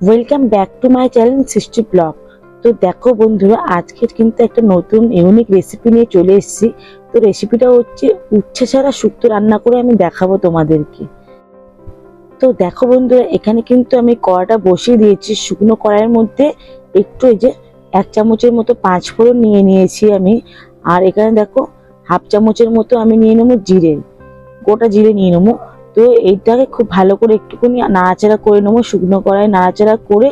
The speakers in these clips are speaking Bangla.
Welcome back to my channel Srishti blog তো দেখো বন্ধুরা আজকে কিন্তু একটা নতুন ইউনিক রেসিপি নিয়ে চলে এসেছি। তো রেসিপিটা হচ্ছে উচ্ছে ছাড়া শুক্তো রান্না করে আমি দেখাবো তোমাদেরকে। তো দেখো বন্ধুরা, এখানে কিন্তু আমি কড়াটা বসিয়ে দিয়েছি। শুকনো কড়াইয়ের মধ্যে একটু এই যে এক চামচের মতো পাঁচ ফোড়ন নিয়ে নিয়েছি আমি। আর এখানে দেখো, হাফ চামচের মতো আমি নিয়ে নেব জিরে। গোটা জিরে নিয়ে নেব। তো এইটাকে খুব ভালো করে একটুখানি নাড়াচাড়া করে নেব, শুকনো কড়াই নাড়াচাড়া করে।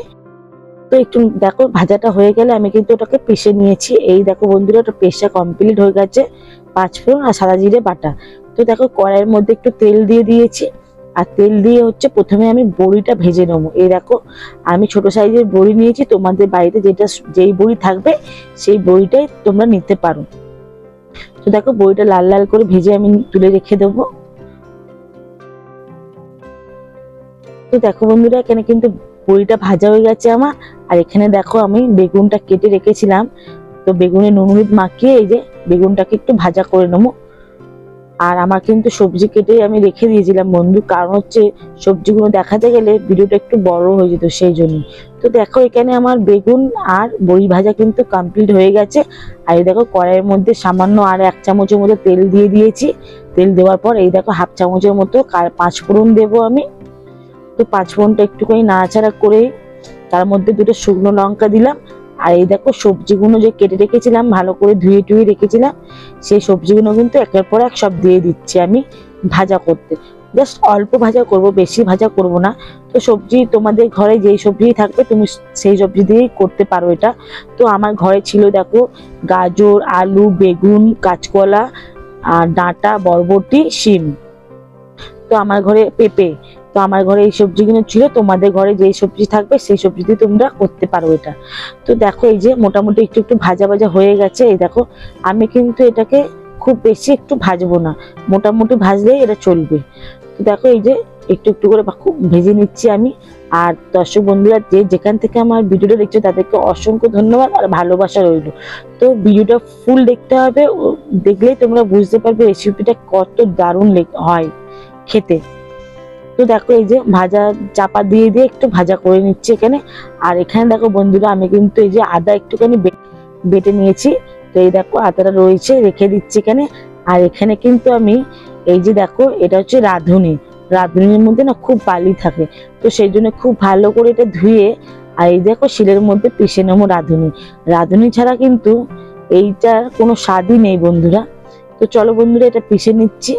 তো একটু দেখো, ভাজাটা হয়ে গেলে আমি কিন্তু ওটাকে পিষে নিয়েছি। এই দেখো বন্ধুরা, ওটা পেশা কমপ্লিট হয়ে গেছে। পাঁচ ফোড়ন আর সাদা জিরে বাটা। তো দেখো, কড়াইয়ের মধ্যে একটু তেল দিয়ে দিয়েছি। আর তেল দিয়ে হচ্ছে প্রথমে আমি বড়িটা ভেজে নেব। এই দেখো, আমি ছোট সাইজের বড়ি নিয়েছি। তোমাদের বাড়িতে যেটা, যেই বড়ি থাকবে, সেই বড়িটাই তোমরা নিতে পারো। তো দেখো, বড়িটা লাল লাল করে ভেজে আমি তুলে রেখে দেবো। তো দেখো বন্ধুরা, এখানে কিন্তু বড়িটা ভাজা হয়ে গেছে আমার। আর এখানে দেখো আমি বেগুনটা কেটে রেখেছিলাম। তো বেগুনে নুন হলুদ মাখিয়ে এই যে বেগুনটাকে একটু ভাজা করে নেব। আর আমার কিন্তু সবজি কেটে আমি রেখে দিয়েছিলাম বন্ধু। কারণ হচ্ছে সবজিগুলো দেখাতে গেলে ভিডিওটা একটু বড় হয়ে যেত সেই জন্য। তো দেখো এখানে আমার বেগুন আর বড়ি ভাজা কিন্তু কমপ্লিট হয়ে গেছে। আর এই দেখো কড়াইয়ের মধ্যে সামান্য আর এক চামচের মতো তেল দিয়ে দিয়েছি। তেল দেওয়ার পর এই দেখো হাফ চামচের মতো পাঁচ ফোড়ন দেবো আমি। তো পাঁচ ফোড়নটা একটুখানি নাড়াচাড়া করে তার মধ্যে দুটো শুকনো লঙ্কা দিলাম। আর এই দেখো সবজিগুলো যে কেটে রেখেছিলাম, ভালো করে ধুয়ে টুয়ে রেখেছিলাম, সেই সবজিগুলো কিন্তু একের পর এক সব দিয়ে দিচ্ছি আমি ভাজা করতে। জাস্ট অল্প ভাজা করব, বেশি ভাজা করব না। তো সবজি তোমাদের ঘরে যেই সবজি থাকবে, তুমি সেই সবজি দিয়েই করতে পারো এটা। তো আমার ঘরে ছিল দেখো গাজর, আলু, বেগুন, কাঁচকলা, আর ডাঁটা, বরবটি, শিম। তো আমার ঘরে পেঁপে তো আমার ঘরে এই সবজিগুলো ছিল, তোমাদের ঘরে যেই সবজি থাকবে সেই সবজি দিয়ে তোমরা করতে পারো এটা। তো দেখো এই যে মোটামুটি একটু একটু ভাজা ভাজা হয়ে গেছে, এই দেখো আমি কিন্তু এটাকে খুব বেশি একটু ভাজবো না, মোটামুটি ভাজলেই এটা চলবে। তো দেখো এই যে একটু একটু করে খুব ভেজে নিচ্ছি আমি, আর দর্শক বন্ধুরা যে যেখান থেকে আমার ভিডিওটা দেখছ তাদেরকে অসংখ্য ধন্যবাদ আর ভালোবাসা রইল। তো ভিডিওটা ফুল দেখতে হবে দেখলেই তোমরা বুঝতে পারবে রেসিপিটা কত দারুণ হয় খেতে। তো দেখো এই যে ভাজা চাপা দিয়ে দিয়ে একটু ভাজা করে নিচ্ছি এখানে। আর এখানে দেখো বন্ধুরা, আমি কিন্তু এই যে আদা একটুখানি বেটে নিয়েছি। তো এই দেখো আদাটা রয়েছে, রেখে দিচ্ছি এখানে। আর এখানে কিন্তু আমি এই যে দেখো, এটা হচ্ছে রাঁধুনি। রাঁধুনির মধ্যে না খুব বালি থাকে। তো সেই জন্য খুব ভালো করে এটা ধুয়ে, আর এই দেখো শিলের মধ্যে পিষে নেব রাঁধুনি। রাঁধুনি ছাড়া কিন্তু এইটার কোনো স্বাদই নেই বন্ধুরা। তো চলো বন্ধুরা, এটা পিষে নিচ্ছি।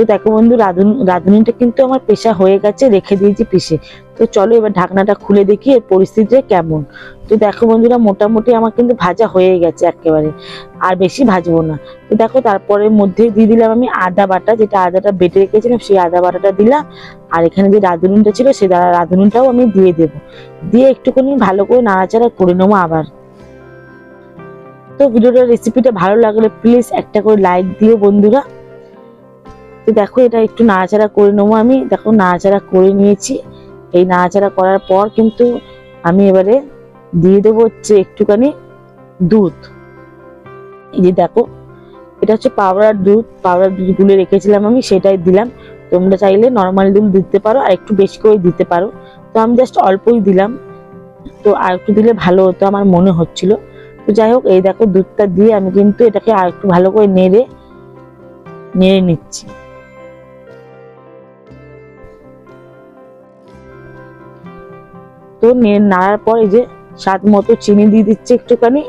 তো দেখো বন্ধু, রাঁধুনি, রাঁধুনিটা কিন্তু আমার পেশা হয়ে গেছে, রেখে দিয়েছি পিসে। তো চলো এবার ঢাকনাটা খুলে দেখি এর পরিস্থিতিটা কেমন। তো দেখো বন্ধুরা, মোটামুটি আমার কিন্তু ভাজা হয়ে গেছে একেবারে, আর বেশি ভাজবো না। তো দেখো তারপরে মধ্যে দিয়ে দিলাম আমি আদা বাটা, যেটা আদাটা বেটে রেখেছিলাম, সেই আদা বাটাটা দিলাম। আর এখানে যে রাঁধুনিটা ছিল সেই রাঁধুনিটাও আমি দিয়ে দেবো। দিয়ে একটুখানি ভালো করে নাড়াচাড়া করে নেব আবার। তো ভিডিওটার রেসিপিটা ভালো লাগলে প্লিজ একটা করে লাইক দিও বন্ধুরা। তো দেখো, এটা একটু নাড়াচাড়া করে নেব আমি। দেখো, নাড়াচাড়া করে নিয়েছি। এই নাড়াচাড়া করার পর কিন্তু আমি এবারে দিয়ে দেবো হচ্ছে একটুখানি দুধ। এই যে দেখো, এটা হচ্ছে পাউডার দুধ। পাউডার দুধ গুলে রেখেছিলাম আমি, সেটাই দিলাম। তোমরা চাইলে নর্মাল দুধ দিতে পারো, আর একটু বেশি করে দিতে পারো। তো আমি জাস্ট অল্পই দিলাম। তো আর একটু দিলে ভালো হতো আমার মনে হচ্ছিল। তো যাই হোক, এই দেখো দুধটা দিয়ে আমি কিন্তু এটাকে আর একটু ভালো করে নেড়ে নেড়ে নিচ্ছি। তো নে- নাড়ার পর এই যে স্বাদ মতো চিনি দিয়ে দিচ্ছে একটুখানি।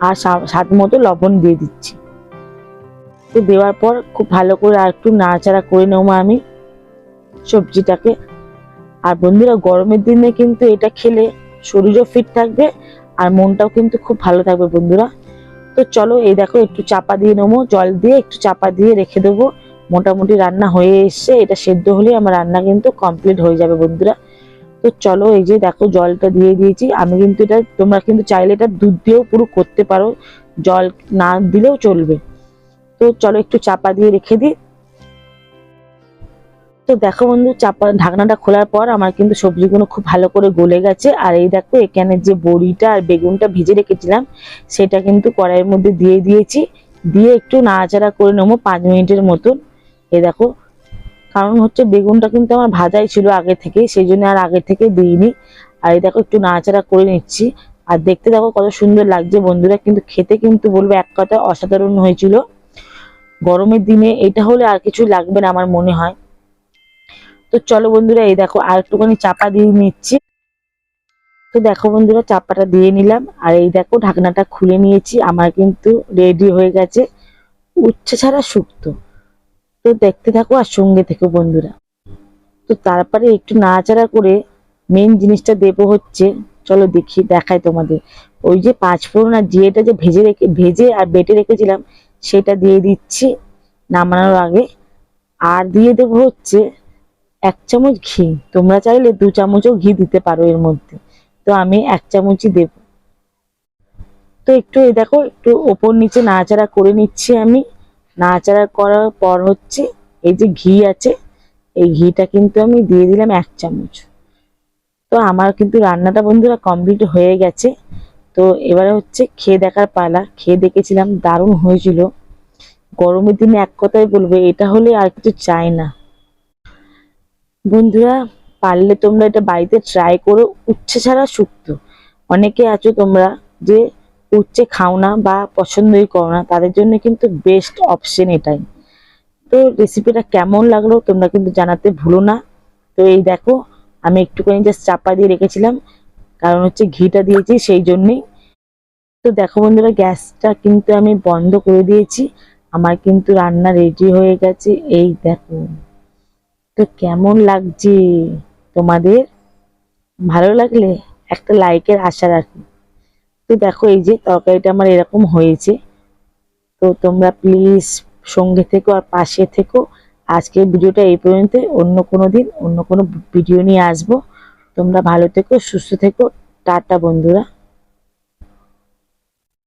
আর স্বাদ মতো লবণ দিয়ে দিচ্ছি। তো দেওয়ার পর খুব ভালো করে আর একটু নাড়াচাড়া করে নেব আমি সবজিটাকে। আর বন্ধুরা, গরমের দিনে কিন্তু এটা খেলে শরীরও ফিট থাকবে আর মনটাও কিন্তু খুব ভালো থাকবে বন্ধুরা। তো চলো এই দেখো একটু চাপা দিয়ে নেব, জল দিয়ে একটু চাপা দিয়ে রেখে দেবো। মোটামুটি রান্না হয়ে এসছে, এটা সেদ্ধ হলে আমার রান্না কিন্তু কমপ্লিট হয়ে যাবে বন্ধুরা। তো চলো এই যে দেখো জলটা দিয়ে দিয়েছি, আমি কিন্তু এটা, তোমরা কিন্তু চাইলে এটা দুধ দিয়েও পুরো করতে পারো, জল না দিলেও চলবে। তো চলো একটু চাপা দিয়ে রেখে দিই। তো দেখো বন্ধু, চাপা, ঢাকনাটা খোলার পর আমার কিন্তু সবজিগুলো খুব ভালো করে গলে গেছে। আর এই দেখো, এখানে যে বড়িটা আর বেগুনটা ভেজে রেখেছিলাম, সেটা কিন্তু কড়াইয়ের মধ্যে দিয়ে দিয়েছি। দিয়ে একটু নাড়াচাড়া করে নেব পাঁচ মিনিটের মতন। এই দেখো, কারণ হচ্ছে বেগুনটা কিন্তু আমার ভাজাই ছিল আগে থেকে সেই জন্য আর আগে থেকে দিইনি। আর এই দেখো একটু নাড়াচাড়া করে নিচ্ছি। আর দেখতে দেখো কত সুন্দর লাগছে বন্ধুরা, কিন্তু খেতে কিন্তু বলব এক কথা অসাধারণ হয়েছিল। গরমের দিনে এটা হলে আর কিছু লাগবে না আমার মনে হয়। তো চলো বন্ধুরা, এই দেখো আর একটুখানি চাপা দিয়ে নিচ্ছি। তো দেখো বন্ধুরা, চাপাটা দিয়ে নিলাম। আর এই দেখো ঢাকনাটা খুলে নিয়েছি, আমার কিন্তু রেডি হয়ে গেছে। উচ্ছে ছাড়া শুক্তো। তো দেখতে থাকো আর সঙ্গে থেকো বন্ধুরা। তো তারপরে একটু নাড়াচাড়া করে মেন জিনিসটা দেবো হচ্ছে, চলো দেখি, দেখাই তোমাদের। ওই যে পাঁচ ফোড়ন আর জিরেটা যে ভেজে রেখে, ভেজে আর বেটে রেখেছিলাম, সেটা দিয়ে দিচ্ছি নামানোর আগে। আর দিয়ে দেবো হচ্ছে এক চামচ ঘি। তোমরা চাইলে দু চামচও ঘি দিতে পারো এর মধ্যে। তো আমি এক চামচই দেব। তো একটু এই দেখো, একটু ওপর নিচে নাড়াচাড়া করে নিচ্ছি আমি। নাড়াচাড়া করার পর হচ্ছে এই যে ঘি আছে, এই ঘিটা কিন্তু আমি দিয়ে দিলাম এক চামচ। তো আমার কিন্তু রান্নাটা বন্ধুরা কমপ্লিট হয়ে গেছে। তো এবারে হচ্ছে খেয়ে দেখার পালা। খেয়ে দেখেছিলাম, দারুণ হয়েছিল। গরমের দিনে এক কথাই বলবে, এটা হলে আর কিছু চাই না। বন্ধুরা, পারলে তোমরা এটা বাড়িতে ট্রাই করো। উচ্ছে ছাড়া শুক্তো অনেকে আছো তোমরা যে উচ্ছে খাও না বা পছন্দই করো না, তাদের জন্য কিন্তু বেস্ট অপশন এটাই। তো রেসিপিটা কেমন লাগল তোমরা কিন্তু জানাতে ভুলো না। তো এই দেখো, আমি একটুখানি জাস্ট চাপা দিয়ে রেখেছিলাম, কারণ হচ্ছে ঘিটা দিয়েছি সেই জন্যেই। তো দেখো বন্ধুরা, গ্যাসটা কিন্তু আমি বন্ধ করে দিয়েছি, আমার কিন্তু রান্না রেডি হয়ে গেছে, এই দেখো। তো কেমন লাগছে তোমাদের? ভালো লাগলে একটা লাইকের আশা রাখি। তো দেখো, এই যে তরকারিটা আমার এরকম হয়েছে। তো তোমরা প্লিজ সঙ্গে থেকো আর পাশে থেকো। আজকের ভিডিওটা এই পর্যন্ত অন্য কোনো দিন, অন্য কোনো ভিডিও নিয়ে আসব। তোমরা ভালো থেকো, সুস্থ থেকো। টাটা বন্ধুরা।